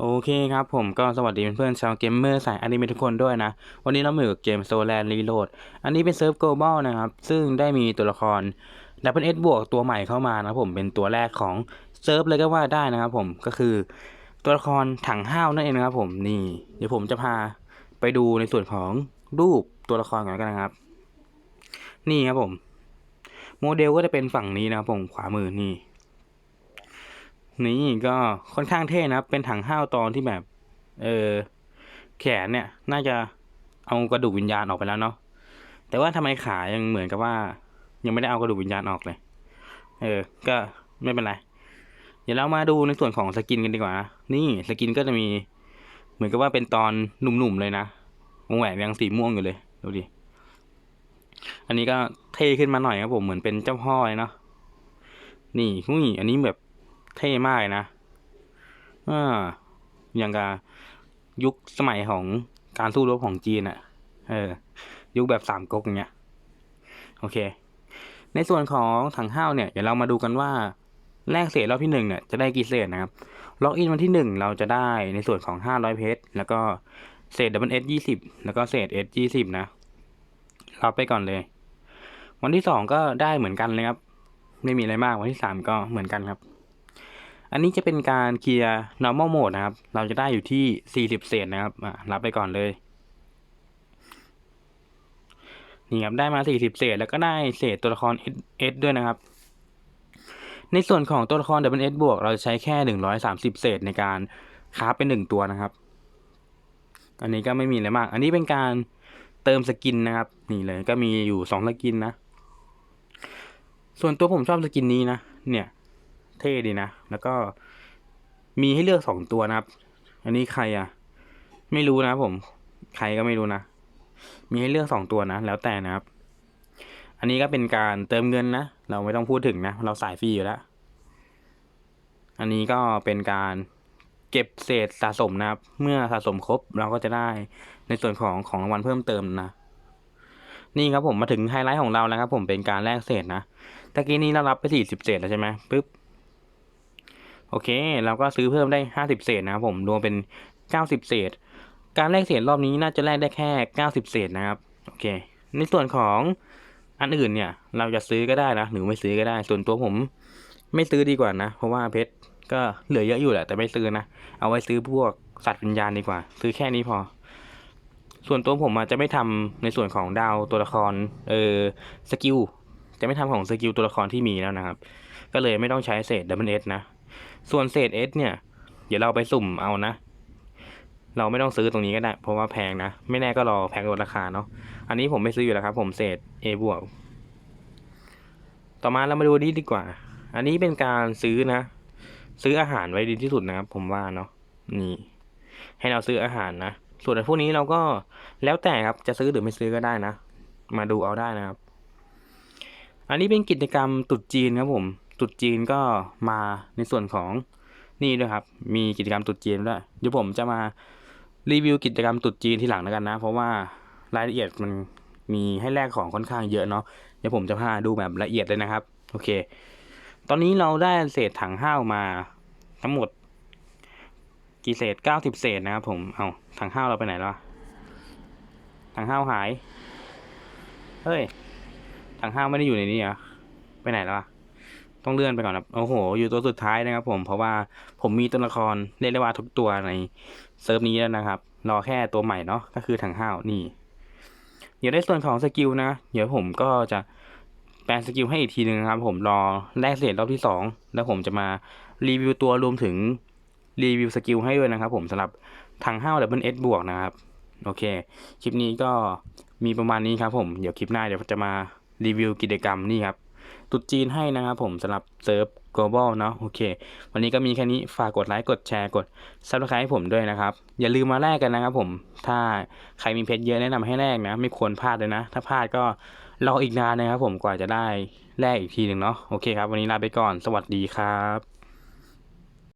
โอเคครับผมก็สวัสดีเพื่อนๆชาวเกมเมอร์สายอนิเมะทุกคนด้วยนะ วันนี้เราเหมือกับเกมโซแลนรีโหลดอันนี้เป็นเซิร์ฟ global นะครับ ซึ่งได้มีตัวละคร Double S บวกตัวใหม่เข้ามานะผมเป็นตัวแรกของเซิร์ฟเลยก็ว่าได้นะครับผมก็คือตัวละครถังห้าวนั่นเองนะครับผมนี่ เดี๋ยวผมจะพาไปดูในส่วนของรูปตัวละครก่อนกันนะครับ นี่ครับผม โมเดลก็จะเป็นฝั่งนี้นะครับผมขวามือนี่ นี่ก็ค่อนข้างเท่นะเป็นถังห้าวตอนที่แบบ เออแขนเนี่ย น่าจะเอากระดูกวิญญาณออกไปแล้วเนาะแต่ว่าทำไมขายังเหมือนกับว่า ยังไม่ได้เอากระดูกวิญญาณออกเลย เออ ก็ไม่เป็นไร เดี๋ยวเรามาดูในส่วนของสกินกันดีกว่านะนี่สกินก็จะมี เหมือนกับว่าเป็นตอนหนุ่มๆเลยนะวงแหวนยังสีม่วงอยู่เลยดูดิอันนี้ก็เท่ขึ้นมาหน่อยครับผมเหมือนเป็นเจ้าพ่อเลยเนาะนี่หุ้ยอันนี้แบบ เท่มากเลยนะอ่าอย่างกับยุคสมัยของการสู้รบของจีนอะ่ะเออ ยุคแบบสามก๊กอย่างเงี้ย โอเค ในส่วนของถังห้าวเนี่ย เดี๋ยวเรามาดูกันว่าแลกเศษรอบที่หนึ่งเนี่ยจะได้กี่เศษนะครับ ล็อกอินวันที่หนึ่งเราจะได้ในส่วนของห้าร้อยเพชร แล้วก็เศษดับเบิลเอสยี่สิบแล้วก็เศษเอสยี่สิบนะ รับไปก่อนเลย วันที่สองก็ได้เหมือนกันเลยครับ ไม่มีอะไรมาก วันที่สามก็เหมือนกันครับ อันนี้จะเป็นการเคลียร์ normal mode นะครับ เราจะได้อยู่ที่ 40 เศษนะครับรับไปก่อนเลย นี่ครับได้มา 40 เศษ แล้วก็ได้เศษตัวละคร S ด้วยนะครับ ในส่วนของตัวละคร W S บวก เราจะใช้แค่ 130 เศษในการคราฟเป็นหนึ่งตัวนะครับ อันนี้ก็ไม่มีอะไรมาก อันนี้เป็นการเติมสกินนะครับ นี่เลยก็มีอยู่สองสกินนะ ส่วนตัวผมชอบสกินนี้นะ เนี่ย เท่ดีนะ แล้วก็มีให้เลือกสองตัวนะครับ อันนี้ใครอะ ไม่รู้นะผม ใครก็ไม่รู้นะ มีให้เลือกสองตัวนะ แล้วแต่นะครับ อันนี้ก็เป็นการเติมเงินนะ เราไม่ต้องพูดถึงนะ เราสายฟรีอยู่แล้ว อันนี้ก็เป็นการเก็บเศษสะสมนะครับ เมื่อสะสมครบเราก็จะได้ในส่วนของของรางวัลเพิ่มเติมนะ นี่ครับผมมาถึงไฮไลท์ของเราแล้วครับ ผมเป็นการแลกเศษนะตะกี้นี้เรารับไปสี่สิบเศษแล้วใช่ไหมปึ๊บ โอเค เราก็ซื้อเพิ่มได้ห้าสิบเศษนะครับผมรวมเป็นเก้าสิบเศษ การแลกเศษรอบนี้น่าจะแลกได้แค่เก้าสิบเศษนะครับโอเค ในส่วนของอันอื่นเนี่ย เราจะซื้อก็ได้นะหรือไม่ซื้อก็ได้ ส่วนตัวผมไม่ซื้อดีกว่านะ เพราะว่าเพชรก็เหลือเยอะอยู่แหละแต่ไม่ซื้อนะเอาไว้ซื้อพวกสัตว์วิญญาณดีกว่า ซื้อแค่นี้พอ ส่วนตัวผมอาจจะไม่ทำในส่วนของดาวตัวละครเออสกิลจะไม่ทำของสกิลตัวละครที่มีแล้วนะครับ ก็เลยไม่ต้องใช้เศษดับเบิลเอสนะ ส่วนเศษเอสเนี่ย เดี๋ยวเราไปสุ่มเอานะ เราไม่ต้องซื้อตรงนี้ก็ได้ เพราะว่าแพงนะ ไม่แน่ก็รอแพงลดราคาเนาะ อันนี้ผมไม่ซื้ออยู่แล้วครับ ผมเศษ A บวก ต่อมาเรามาดูนี้ดีกว่า อันนี้เป็นการซื้อนะ ซื้ออาหารไว้ดีที่สุดนะครับ ผมว่าเนาะ นี่ ให้เราซื้ออาหารนะ ส่วนพวกนี้เราก็แล้วแต่ครับ จะซื้อหรือไม่ซื้อก็ได้นะ มาดูเอาได้นะครับ อันนี้เป็นกิจกรรมตรุษจีนครับผม ตรุษจีนก็มาในส่วนของนี่ด้วยครับ มีกิจกรรมตรุษจีนด้วยเดี๋ยวผมจะมารีวิวกิจกรรมตรุษจีนที่หลังแล้วกันนะ เพราะว่ารายละเอียดมันมีให้แลกของค่อนข้างเยอะเนาะเดี๋ยวผมจะพาดูแบบละเอียดเลยนะครับ โอเค ตอนนี้เราได้เศษถังห้าวมาทั้งหมด กี่เศษเก้าสิบเศษนะครับผมเอาถังห้าวเราไปไหนแล้วถังห้าวหาย เฮ้ย ถังห้าวไม่ได้อยู่ในนี้เหรอ ไปไหนแล้วอะ ต้องเลื่อนไปก่อนครับโอ้โห อยู่ตัวสุดท้ายนะครับ ผมเพราะว่าผมมีตัวละครเรียกได้ว่าทุกตัวในเซิร์ฟนี้แล้วนะครับ รอแค่ตัวใหม่เนาะก็คือถังห้าวนี่ เดี๋ยวในส่วนของสกิลนะ เดี๋ยวผมก็จะแปลงสกิลให้อีกทีหนึ่งนะครับ ผมรอแลกเศษรอบที่สองแล้วผมจะมารีวิวตัวรวมถึงรีวิวสกิลให้ด้วยนะครับ ผมสำหรับถังห้าวดับเบิลเอสบวกนะครับ โอเค คลิปนี้ก็มีประมาณนี้ครับผม เดี๋ยวคลิปหน้าเดี๋ยวจะมารีวิวกิจกรรมนี่ครับ ตุดจีนให้นะครับผมสำหรับเซิร์ฟ global เนาะโอเค วันนี้ก็มีแค่นี้ฝากกดไลค์กดแชร์กด subscribe ให้ผมด้วยนะครับ อย่าลืมมาแลกกันนะครับผมถ้าใครมีเพชรเยอะแนะนำให้แลกนะ ไม่ควรพลาดเลยนะ ถ้าพลาดก็รออีกนานนะครับผมกว่าจะได้แลกอีกทีหนึ่งเนาะโอเคครับ วันนี้ลาไปก่อน สวัสดีครับ